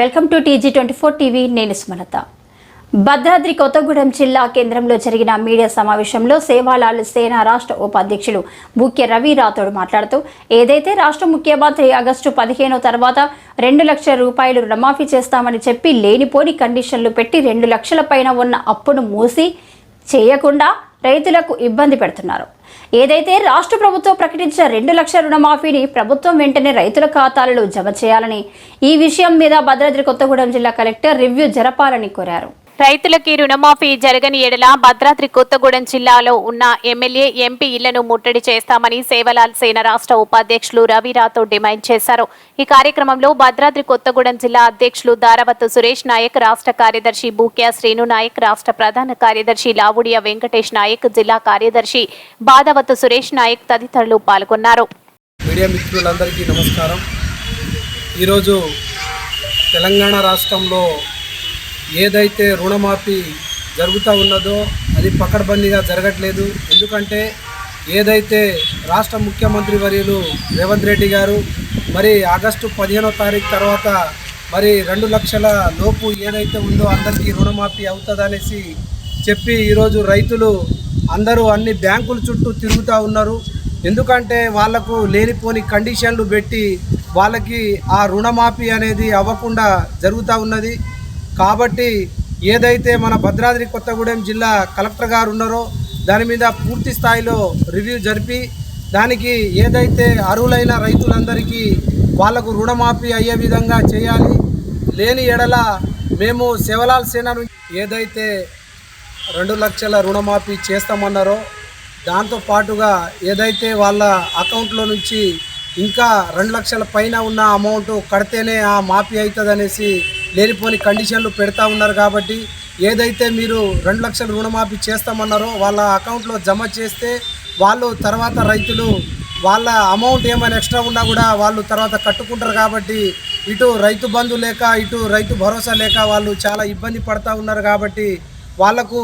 Welcome to TG twenty four TV నేను సుమలత. భద్రాద్రి కొత్తగూడెం జిల్లా కేంద్రంలో జరిగిన మీడియా సమావేశంలో సేవాలాల్ సేన రాష్ట్ర ఉపాధ్యక్షులు బుక్య రవి రాథోడ్ మాట్లాడుతూ ఏదైతే రాష్ట్ర ముఖ్యమంత్రి ఆగస్టు పదిహేనో తర్వాత రెండు లక్షల రూపాయలు రుణమాఫీ చేస్తామని చెప్పి లేనిపోని కండిషన్లు పెట్టి రెండు లక్షల పైన ఉన్న అప్పును మూసి చేయకుండా రైతులకు ఇబ్బంది పెడుతున్నారు. ఏదైతే రాష్ట్ర ప్రభుత్వం ప్రకటించిన రెండు లక్షల రుణమాఫీని ప్రభుత్వం వెంటనే రైతుల ఖాతాలలో జమ చేయాలని ఈ విషయం మీద భద్రాద్రి కొత్తగూడెం జిల్లా కలెక్టర్ రివ్యూ జరపాలని కోరారు. రైతులకి రుణమాఫీ జరగని ఎడల భద్రాద్రి కొత్తగూడెం జిల్లాలో ఉన్న ఎమ్మెల్యే ఎంపీ ఇళ్ళను ముట్టడి చేస్తామని సేవలాల్ సేన రాష్ట్ర ఉపాధ్యక్షులు రవి రాథోడ్ డిమాండ్ చేశారు. ఈ కార్యక్రమంలో భద్రాద్రి కొత్తగూడెం జిల్లా అధ్యక్షులు దారవత్ సురేష్ నాయక్ రాష్ట్ర కార్యదర్శి బూక్యా శ్రీను నాయక్ రాష్ట్ర ప్రధాన కార్యదర్శి లావుడియ వెంకటేష్ నాయక్ జిల్లా కార్యదర్శి బాధవత్ సురేష్ నాయక్ తదితరులు పాల్గొన్నారు. మీడియా మిత్రులందరికీ నమస్కారం. ఈరోజు తెలంగాణ రాష్ట్రంలో ఏదైతే రుణమాఫీ జరుగుతూ ఉన్నదో అది పకడ్బందీగా జరగట్లేదు. ఎందుకంటే ఏదైతే రాష్ట్ర ముఖ్యమంత్రి వర్యులు రేవంత్ రెడ్డి గారు మరి ఆగస్టు పదిహేనో తారీఖు తర్వాత మరి రెండు లక్షల లోపు ఏదైతే ఉందో అందరికీ రుణమాఫీ అవుతుందనేసి చెప్పి ఈరోజు రైతులు అందరూ అన్ని బ్యాంకుల చుట్టూ తిరుగుతూ ఉన్నారు. ఎందుకంటే వాళ్ళకు లేనిపోని కండిషన్లు పెట్టి వాళ్ళకి ఆ రుణమాఫీ అనేది అవ్వకుండా జరుగుతూ ఉన్నది. కాబట్టి ఏదైతే మన భద్రాద్రి కొత్తగూడెం జిల్లా కలెక్టర్ గారు ఉన్నారో దాని మీద పూర్తి స్థాయిలో రివ్యూ జరిపి దానికి ఏదైతే అర్హులైన రైతులందరికీ వాళ్ళకు రుణమాఫీ అయ్యే విధంగా చేయాలి లేని ఎడల మేము సేవలాల్ సేన నుంచి ఏదైతే రెండు లక్షల రుణమాఫీ చేస్తామన్నారో దాంతో పాటుగా ఏదైతే వాళ్ళ అకౌంట్లో నుంచి ఇంకా రెండు లక్షల పైన ఉన్న అమౌంట్ కడితేనే ఆ మాఫీ అవుతుంది అనేసి లేనిపోని కండిషన్లు పెడతా ఉన్నారు కాబట్టి ఏదైతే మీరు రెండు లక్షల రుణమాఫీ చేస్తామన్నారో వాళ్ళ అకౌంట్లో జమ చేస్తే వాళ్ళు తర్వాత రైతులు వాళ్ళ అమౌంట్ ఏమైనా ఎక్స్ట్రా ఉన్నా కూడా వాళ్ళు తర్వాత కట్టుకుంటారు కాబట్టి ఇటు రైతు బంధు లేక ఇటు రైతు భరోసా లేక వాళ్ళు చాలా ఇబ్బంది పడతా ఉన్నారు కాబట్టి వాళ్ళకు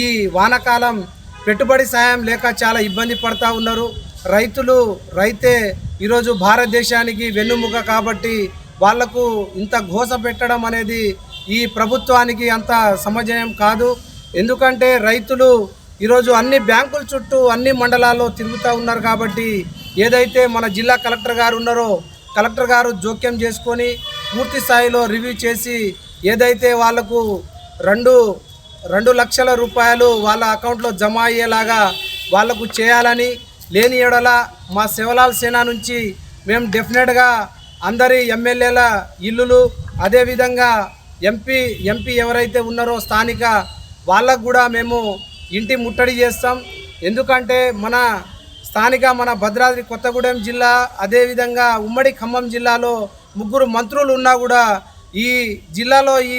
ఈ వానాకాలం పెట్టుబడి సాయం లేక చాలా ఇబ్బంది పడతా ఉన్నారు. రైతులు రైతే ఈరోజు భారతదేశానికి వెన్నుముక కాబట్టి వాళ్ళకు ఇంత ఘోష పెట్టడం అనేది ఈ ప్రభుత్వానికి అంత సమజయం కాదు. ఎందుకంటే రైతులు ఈరోజు అన్ని బ్యాంకుల చుట్టూ అన్ని మండలాల్లో తిరుగుతూ ఉన్నారు కాబట్టి ఏదైతే మన జిల్లా కలెక్టర్ గారు ఉన్నారో కలెక్టర్ గారు జోక్యం చేసుకొని పూర్తి స్థాయిలో రివ్యూ చేసి ఏదైతే వాళ్ళకు రెండు రెండు లక్షల రూపాయలు వాళ్ళ అకౌంట్లో జమ అయ్యేలాగా వాళ్ళకు చేయాలని లేని ఎడల మా శివలాల్ సేన నుంచి మేము డెఫినెట్గా అందరి ఎమ్మెల్యేల ఇల్లులు అదేవిధంగా ఎంపీ ఎంపీ ఎవరైతే ఉన్నారో స్థానిక వాళ్ళకు కూడా మేము ఇంటి ముట్టడి చేస్తాం. ఎందుకంటే మన స్థానిక మన భద్రాద్రి కొత్తగూడెం జిల్లా అదేవిధంగా ఉమ్మడి ఖమ్మం జిల్లాలో ముగ్గురు మంత్రులు ఉన్నా కూడా ఈ జిల్లాలో ఈ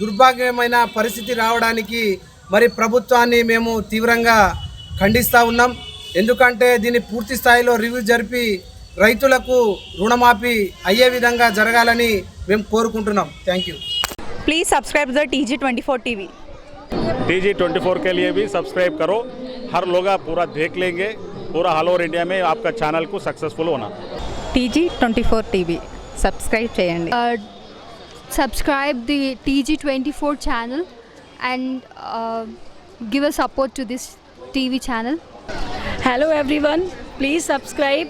దుర్భాగ్యమైన పరిస్థితి రావడానికి మరి ప్రభుత్వాన్ని మేము తీవ్రంగా ఖండిస్తూ ఉన్నాం. ఎందుకంటే దీన్ని పూర్తి స్థాయిలో రివ్యూ జరిపి రైతులకు రుణమాఫీ అయ్యే విధంగా జరగాలని మేము కోరుకుంటున్నాం thank you please subscribe the T G twenty four T V T G twenty four के लिए भी सब्सक्राइब करो हर लोग आप पूरा देख लेंगे पूरा ऑल ओवर इंडिया में आपका चैनल को सक्सेसफुल होना T G twenty four TV subscribe చేయండి uh, subscribe the TG24 channel and uh, give a support to this TV channel. Hello everyone, please subscribe